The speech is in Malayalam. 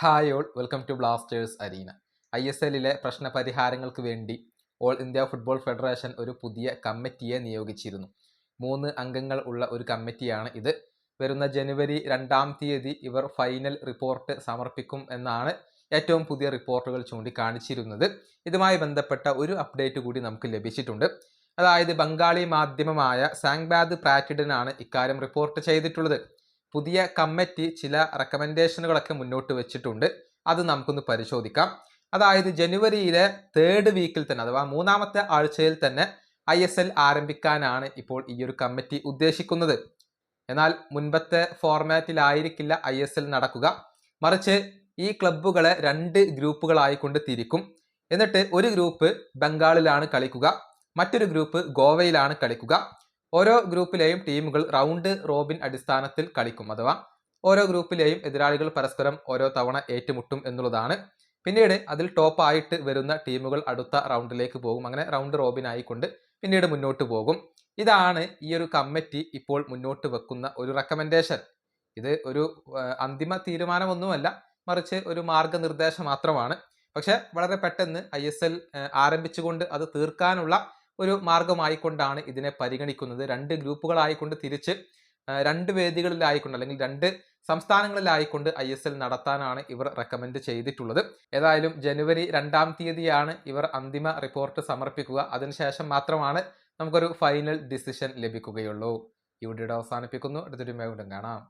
Hi all welcome to Blasters Arena I S എല്ലിലെ പ്രശ്ന പരിഹാരങ്ങൾക്ക് വേണ്ടി ഓൾ ഇന്ത്യ ഫുട്ബോൾ ഫെഡറേഷൻ ഒരു പുതിയ കമ്മിറ്റിയെ നിയോഗിച്ചിരുന്നു. മൂന്ന് അംഗങ്ങൾ ഉള്ള ഒരു കമ്മിറ്റിയാണ് ഇത്. വരുന്ന ജനുവരി രണ്ടാം തീയതി ഇവർ ഫൈനൽ റിപ്പോർട്ട് സമർപ്പിക്കും എന്നാണ് ഏറ്റവും പുതിയ റിപ്പോർട്ടുകൾ ചൂണ്ടിക്കാണിച്ചിരുന്നത്. ഇതുമായി ബന്ധപ്പെട്ട ഒരു അപ്ഡേറ്റ് കൂടി നമുക്ക് ലഭിച്ചിട്ടുണ്ട്. അതായത് ബംഗാളി മാധ്യമമായ സാങ്ബാദ് പ്രാറ്റിഡനാണ് ഇക്കാര്യം റിപ്പോർട്ട് ചെയ്തിട്ടുള്ളത്. പുതിയ കമ്മിറ്റി ചില റെക്കമെൻഡേഷനുകളൊക്കെ മുന്നോട്ട് വെച്ചിട്ടുണ്ട്. അത് നമുക്കൊന്ന് പരിശോധിക്കാം. അതായത് ജനുവരിയിലെ തേർഡ് വീക്കിൽ തന്നെ അഥവാ മൂന്നാമത്തെ ആഴ്ചയിൽ തന്നെ ഐ എസ് എൽ ആരംഭിക്കാനാണ് ഇപ്പോൾ ഈ ഒരു കമ്മിറ്റി ഉദ്ദേശിക്കുന്നത്. എന്നാൽ മുൻപത്തെ ഫോർമാറ്റിലായിരിക്കില്ല ഐ എസ് എൽ നടക്കുക. മറിച്ച് ഈ ക്ലബ്ബുകളെ രണ്ട് ഗ്രൂപ്പുകളായിക്കൊണ്ട് തിരിക്കും. എന്നിട്ട് ഒരു ഗ്രൂപ്പ് ബംഗാളിലാണ് കളിക്കുക. മറ്റൊരു ഗ്രൂപ്പ് ഗോവയിലാണ് കളിക്കുക. ഓരോ ഗ്രൂപ്പിലെയും ടീമുകൾ റൗണ്ട് റോബിൻ അടിസ്ഥാനത്തിൽ കളിക്കും അഥവാ ഓരോ ഗ്രൂപ്പിലെയും എതിരാളികൾ പരസ്പരം ഓരോ തവണ ഏറ്റുമുട്ടും എന്നുള്ളതാണ്. പിന്നീട് അതിൽ ടോപ്പ് ആയിട്ട് വരുന്ന ടീമുകൾ അടുത്ത റൗണ്ടിലേക്ക് പോകും. അങ്ങനെ റൗണ്ട് റോബിൻ ആയിക്കൊണ്ട് പിന്നീട് മുന്നോട്ട് പോകും. ഇതാണ് ഈ ഒരു കമ്മിറ്റി ഇപ്പോൾ മുന്നോട്ട് വെക്കുന്ന ഒരു റെക്കമെൻഡേഷൻ ഇത് ഒരു അന്തിമ തീരുമാനമൊന്നുമല്ല. മറിച്ച് ഒരു മാർഗനിർദ്ദേശം മാത്രമാണ്. പക്ഷെ വളരെ പെട്ടെന്ന് ഐ എസ് എൽ ആരംഭിച്ചുകൊണ്ട് അത് തീർക്കാനുള്ള ഒരു മാർഗമായിക്കൊണ്ടാണ് ഇതിനെ പരിഗണിക്കുന്നത്. രണ്ട് ഗ്രൂപ്പുകളായിക്കൊണ്ട് തിരിച്ച് രണ്ട് വേദികളിലായിക്കൊണ്ട് അല്ലെങ്കിൽ രണ്ട് സംസ്ഥാനങ്ങളിലായിക്കൊണ്ട് ഐ എസ് എൽ നടത്താനാണ് ഇവർ റെക്കമെൻഡ് ചെയ്തിട്ടുള്ളത്. ഏതായാലും ജനുവരി രണ്ടാം തീയതിയാണ് ഇവർ അന്തിമ റിപ്പോർട്ട് സമർപ്പിക്കുക. അതിനുശേഷം മാത്രമാണ് നമുക്കൊരു ഫൈനൽ ഡിസിഷൻ ലഭിക്കുകയുള്ളൂ. വീഡിയോ അവസാനിപ്പിക്കുന്നു. അടുത്തൊരു വീണ്ടും കാണാം.